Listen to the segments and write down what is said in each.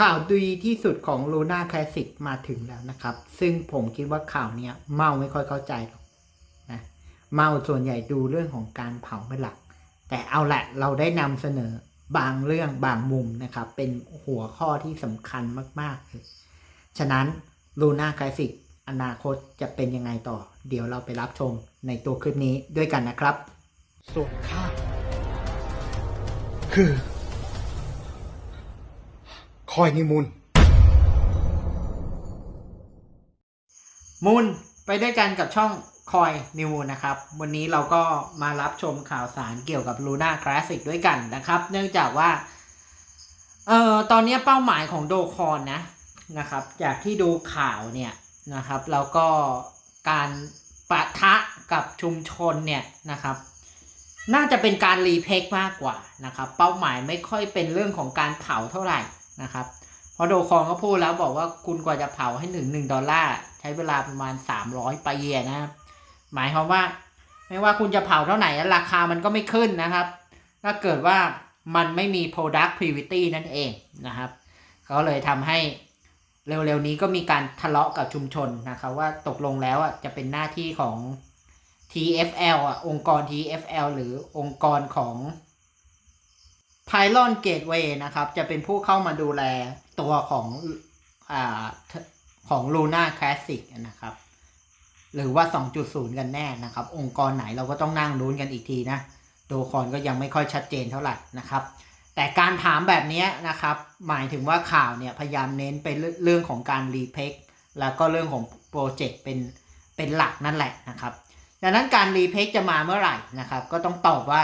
ข่าวดีที่สุดของ Luna Classic มาถึงแล้วนะครับ ซึ่งผมคิดว่าข่าวเนี้ยเมาไม่ค่อยเข้าใจหรอกนะเมาส่วนใหญ่ดูเรื่องของการเผาเป็นหลัก แต่เอาละเราได้นำเสนอบางเรื่องบางมุมนะครับ เป็นหัวข้อที่สำคัญมากๆเลยฉะนั้น Luna Classic อนาคตจะเป็นยังไงต่อ เดี๋ยวเราไปรับชมในตัวคลิปนี้ด้วยกันนะครับ ส่วนข้าคือ คอยนิมุนมูลไปด้วยกันกับช่องคอยนิวนะครับ วันนี้เราก็มารับชมข่าวสารเกี่ยวกับ Luna Classic ด้วยกันนะครับ เนื่องจากว่า เอ่อ ตอนนี้เป้าหมายของโดคอนนะนะครับ จากที่ดูข่าวเนี่ยนะครับ แล้วก็การปะทะกับชุมชนเนี่ยนะครับ น่าจะเป็นการรีเพคมากกว่านะครับ เป้าหมายไม่ค่อยเป็นเรื่องของการเผาเท่าไหร่ นะครับ เพราะโดคองก็พูดแล้วบอกว่าคุณกว่าจะเผาให้ถึงหนึ่งดอลลาร์ใช้เวลาประมาณสามร้อยปีอะนะครับหมายความว่าไม่ว่าคุณจะเผาเท่าไหร่ราคามันก็ไม่ขึ้นนะครับ ถ้าเกิดว่ามันไม่มี productivity นั่นเองนะครับก็เลยทำให้เร็วๆนี้ก็มีการทะเลาะกับชุมชนนะครับว่าตกลงแล้วอะจะเป็นหน้าที่ของ TFL อะองค์กร TFL หรือองค์กรของ Pylon Gateway นะครับ จะเป็นผู้เข้ามาดูแลตัวของอ่าของ Luna Classic นะครับ หรือว่า 2.0 กันแน่นะครับ องค์กรไหนเราก็ต้องนั่งลุ้นกันอีกทีนะโดคอนก็ยังไม่ค่อยชัดเจนเท่าไหร่นะครับ แต่การถามแบบนี้นะครับ หมายถึงว่าข่าวเนี่ยพยายามเน้นไปเรื่องของการรีเพคแล้วก็เรื่องของโปรเจกต์เป็นเป็นหลักนั่นแหละนะครับ ดังนั้นการรีเพคจะมาเมื่อไหร่นะครับ ก็ต้องตอบว่า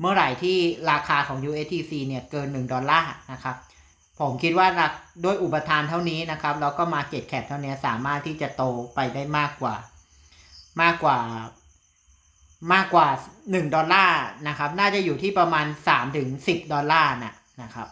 เมื่อไหร่ที่ราคาของ USTC เนี่ยเกิน 1 ดอลลาร์นะครับผมคิดว่าด้วยอุปทานเท่านี้นะครับแล้วก็มาเก็ตแคปเท่านี้สามารถที่จะโตไปได้มากกว่า มากกว่ามากกว่า 1 ดอลลาร์นะครับ น่าจะอยู่ที่ประมาณ 3 ถึง 10 ดอลลาร์นะนะครับ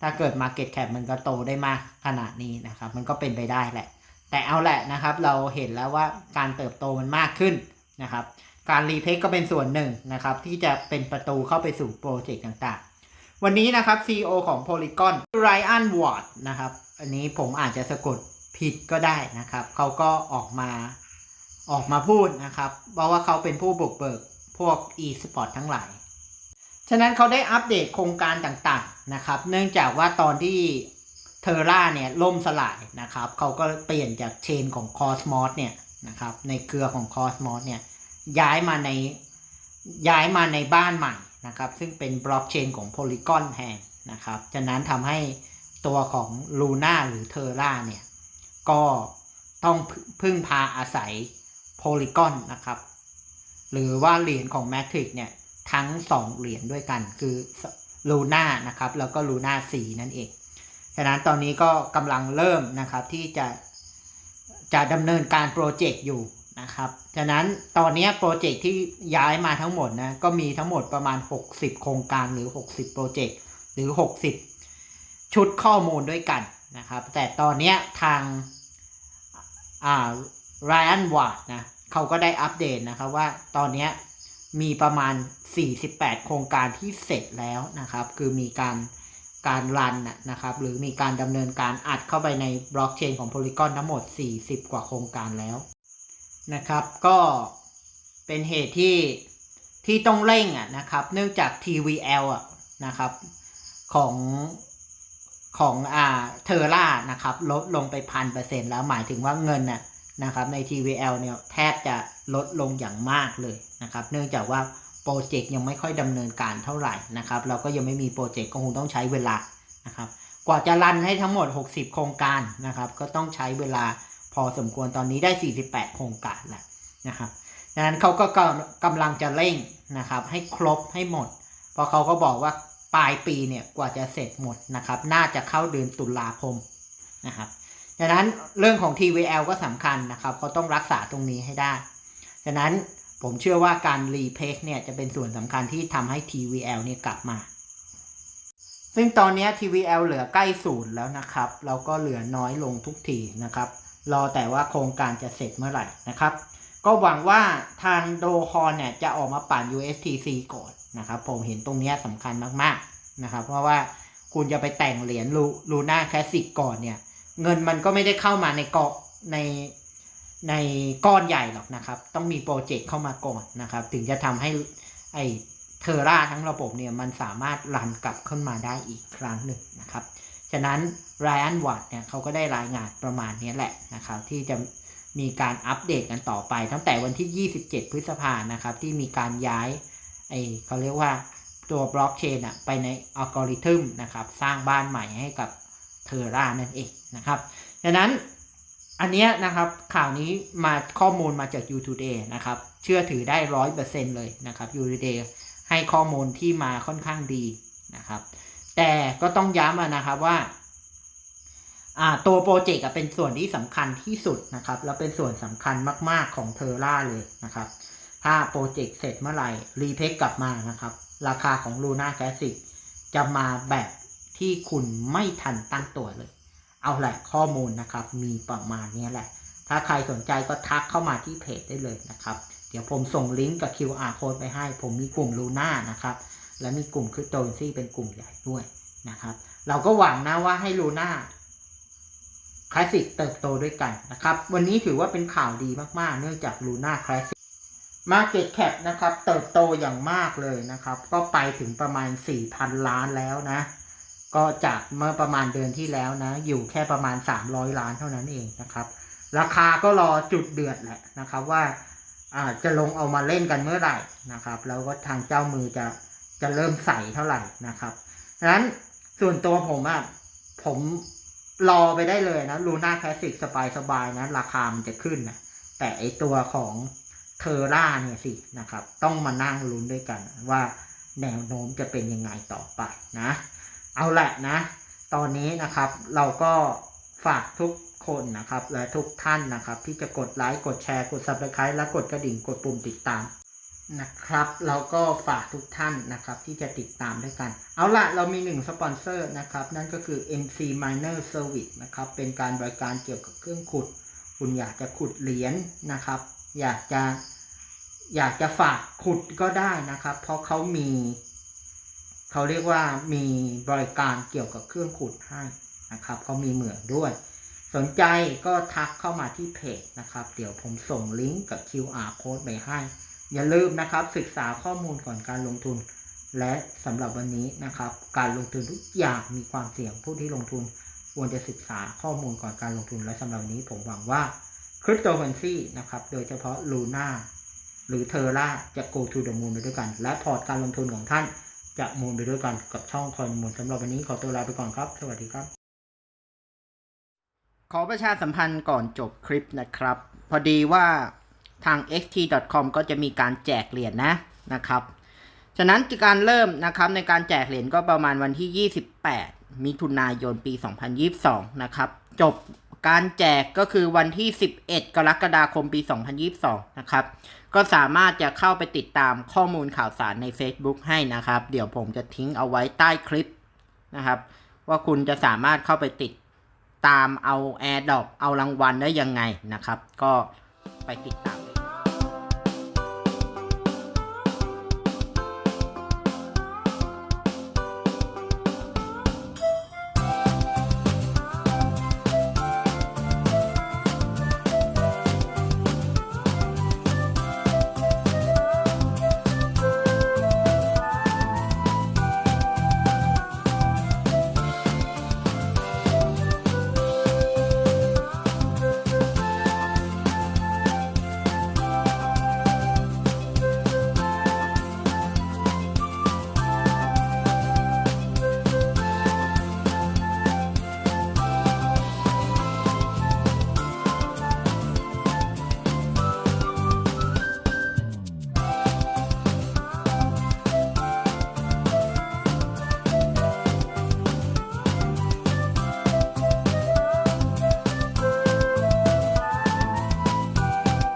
ถ้าเกิด Market Cap มันก็โตได้มากขนาดนี้นะครับ มันก็เป็นไปได้แหละ แต่เอาแหละนะครับ เราเห็นแล้วว่าการเติบโตมันมากขึ้นนะครับ การรีเพคก็เป็นส่วนหนึ่งนะครับ ที่จะเป็นประตูเข้าไปสู่โปรเจกต์ต่างๆ วันนี้นะครับ CEO ของ Polygon Ryan Ward นะครับ อันนี้ผมอาจจะสะกดผิดก็ได้นะครับ เขาก็ออกมาออกมาพูดนะครับ เพราะว่าเขาเป็นผู้บุกเบิกพวก e-sport ทั้งหลาย ฉะนั้นเขาได้อัปเดตโครงการต่างๆนะครับ เนื่องจากว่าตอนที่เทอร่าเนี่ยล่มสลายนะครับ เขาก็เปลี่ยนจากเชนของ Cosmos เนี่ยนะครับ ในเครือของ Cosmos เนี่ย ย้ายมาในย้ายมาในบ้านใหม่นะครับ ซึ่งเป็นบล็อกเชนของ Polygon แทนนะครับฉะนั้นทำให้ตัวของ Luna หรือ Terra เนี่ย ก็ต้องพึ่งพาอาศัย Polygon นะครับ หรือว่าเหรียญของ Matrix เนี่ย ทั้ง 2 เหรียญด้วยกันคือ Luna นะครับ แล้วก็ Luna 4 นั่นเอง ฉะนั้นตอนนี้ก็กำลังเริ่มนะครับที่จะจะดำเนินการโปรเจกต์อยู่ นะครับ ฉะนั้นตอนนี้โปรเจกต์ที่ย้ายมาทั้งหมดนะ ก็มีทั้งหมดประมาณ 60 โครงการหรือ 60 โปรเจกต์หรือ 60 ชุดข้อมูลด้วยกันนะครับ แต่ตอนนี้ทางอ่า Ryan Ward นะเขาก็ได้อัปเดตนะครับว่าตอนนี้มีประมาณ 48 โครงการที่เสร็จแล้วนะครับ คือมีการการรันนะนะครับ หรือมีการดำเนินการอัดเข้าไปในบล็อกเชนของ Polygon ทั้งหมด 40 กว่าโครงการแล้ว นะครับ ก็เป็นเหตุที่ที่ต้องเร่งอะนะครับ เนื่องจาก TVL อะนะครับของของอ่าเทอร่านะครับลดลงไปพันเปอร์เซ็นต์แล้วหมายถึงว่าเงินน่ะนะครับใน TVL เนี่ยแทบจะลดลงอย่างมากเลยนะครับ เนื่องจากว่าโปรเจกต์ยังไม่ค่อยดำเนินการเท่าไหร่นะครับ เราก็ยังไม่มีโปรเจกต์ก็คงต้องใช้เวลานะครับ กว่าจะรันให้ทั้งหมด 60 โครงการนะครับ ก็ต้องใช้เวลา พอสมควรตอนนี้ได้ 48 โครงการแล้วนะครับดังนั้นเขาก็กำลังจะเร่งนะครับ ให้ครบให้หมด เพราะเขาก็บอกว่าปลายปีเนี่ยกว่าจะเสร็จหมดนะครับ น่าจะเข้าเดือนตุลาคมนะครับดังนั้นเรื่องของ TVL ก็สำคัญนะครับเขาต้องรักษาตรงนี้ให้ได้ฉะนั้นผมเชื่อว่าการรีเพคเนี่ยจะเป็นส่วนสำคัญที่ทำให้ TVL เนี่ยกลับมา ซึ่งตอนนี้ TVL เหลือใกล้ศูนย์แล้วนะครับ เราก็เหลือน้อยลงทุกทีนะครับ รอแต่ว่าโครงการจะเสร็จเมื่อไหร่นะครับ ก็หวังว่าทางโดคอนเนี่ยจะออกมาปั่น USTC ก่อนนะครับ ผมเห็นตรงนี้สำคัญมากๆนะครับ เพราะว่าคุณจะไปแต่งเหรียญลูน่าแคสสิกก่อนเนี่ย เงินมันก็ไม่ได้เข้ามาในเกาะในในก้อนใหญ่หรอกนะครับ ต้องมีโปรเจกต์เข้ามาก่อนนะครับ ถึงจะทำให้ไอเทอร่าทั้งระบบเนี่ยมันสามารถรันกลับขึ้นมาได้อีกครั้งหนึ่งนะครับ ฉะนั้นไรอันวัตเนี่ยเขาก็ได้รายงานประมาณนี้แหละนะครับ ที่จะมีการอัปเดตกันต่อไป ตั้งแต่วันที่ 27 พฤษภานะครับ ที่มีการย้ายไอเขาเรียกว่าตัวบล็อกเชนอะไปในอัลกอริทึมนะครับ สร้างบ้านใหม่ให้กับเทอร่านั่นเองนะครับดังนั้นอันนี้นะครับข่าวนี้มาข้อมูลมาจาก u t o d a y นะครับ เชื่อถือได้ร้อยเปอร์เซ็นเลยนะครับ u t o d a y ให้ข้อมูลที่มาค่อนข้างดีนะครับ แต่ก็ต้องย้ำนะครับว่าตัวโปรเจกต์เป็นส่วนที่สำคัญที่สุดนะครับ แล้วเป็นส่วนสำคัญมาก ๆของเทอร่าเลยนะครับ ถ้าโปรเจกต์เสร็จเมื่อไหร่ รีเพคกลับมานะครับ ราคาของ Luna Classic จะมาแบบที่คุณไม่ทันตั้งตัวเลย เอาแหละข้อมูลนะครับ มีประมาณนี้แหละ ถ้าใครสนใจก็ทักเข้ามาที่เพจได้เลยนะครับ เดี๋ยวผมส่งลิงก์กับ QR code ไปให้ ผมมีกลุ่ม Luna นะครับ และมีกลุ่มคริปโตนซี่เป็นกลุ่มใหญ่ด้วยนะครับ เราก็หวังนะว่าให้ Luna คลาสสิกเติบโตด้วยกันนะครับ วันนี้ถือว่าเป็นข่าวดีมากๆ เนื่องจาก Luna Classic Market Cap นะครับ เติบโตอย่างมากเลยนะครับ ก็ไปถึงประมาณ 4,000 ล้านแล้วนะ ก็จากเมื่อประมาณเดือนที่แล้วนะ อยู่แค่ประมาณ 300 ล้านเท่านั้นเองนะครับ ราคาก็รอจุดเดือดแหละนะครับว่าอ่าจะลงเอามาเล่นกันเมื่อไหร่นะครับ แล้วก็ทางเจ้ามือจะ จะเริ่มใส่เท่าไหร่นะครับดังนั้นส่วนตัวผมอะผมรอไปได้เลยนะลูน่าคลาสสิกสบายๆนะ ราคามันจะขึ้นนะแต่ไอตัวของเทอร่าเนี่ยสินะครับ ต้องมานั่งลุ้นด้วยกันว่าแนวโน้มจะเป็นยังไงต่อไปนะ เอาแหละนะ ตอนนี้นะครับเราก็ฝากทุกคนนะครับและทุกท่านนะครับ ที่จะกดไลค์กดแชร์กด subscribe และกดกระดิ่งกดปุ่มติดตาม นะครับ เราก็ฝากทุกท่านนะครับที่จะติดตามด้วยกัน เอาละเรามีหนึ่งสปอนเซอร์นะครับ นั่นก็คือ MC Miner Service นะครับ เป็นการบริการเกี่ยวกับเครื่องขุด คุณอยากจะขุดเหรียญนะครับ อยากจะอยากจะฝากขุดก็ได้นะครับ เพราะเขามี เขาเรียกว่ามีบริการเกี่ยวกับเครื่องขุดให้นะครับเขามีเหมืองด้วย สนใจก็ทักเข้ามาที่เพจนะครับ เดี๋ยวผมส่งลิงก์กับ QR code ไปให้ อย่าลืมนะครับศึกษาข้อมูลก่อนการลงทุน และสำหรับวันนี้นะครับ การลงทุนทุกอย่างมีความเสี่ยงผู้ที่ลงทุนควรจะศึกษาข้อมูลก่อนการลงทุน และสำหรับวันนี้ผมหวังว่าคริปโตเคอเรนซีนะครับโดยเฉพาะ Luna หรือเทอร่าจะ go to the moon ไปด้วยกัน และพอร์ตการลงทุนของท่านจะมูลไปด้วยกันกับช่องคอยมูลสำหรับวันนี้ขอตัวลาไปก่อนครับ สวัสดีครับ ขอประชาสัมพันธ์ก่อนจบคลิปนะครับ พอดีว่า ทาง xt.com ก็จะมีการแจกเหรียญนะนะครับ ฉะนั้นการเริ่มนะครับในการแจกเหรียญก็ประมาณวันที่ 28 มิถุนายนปี 2022 นะครับ จบการแจกก็คือวันที่ 11 กรกฎาคมปี 2022 นะครับ ก็สามารถจะเข้าไปติดตามข้อมูลข่าวสารใน Facebook ให้นะครับ เดี๋ยวผมจะทิ้งเอาไว้ใต้คลิปนะครับ ว่าคุณจะสามารถเข้าไปติดตามเอา AirDrop เอารางวัลได้ยังไงนะครับ ก็ไปติดตาม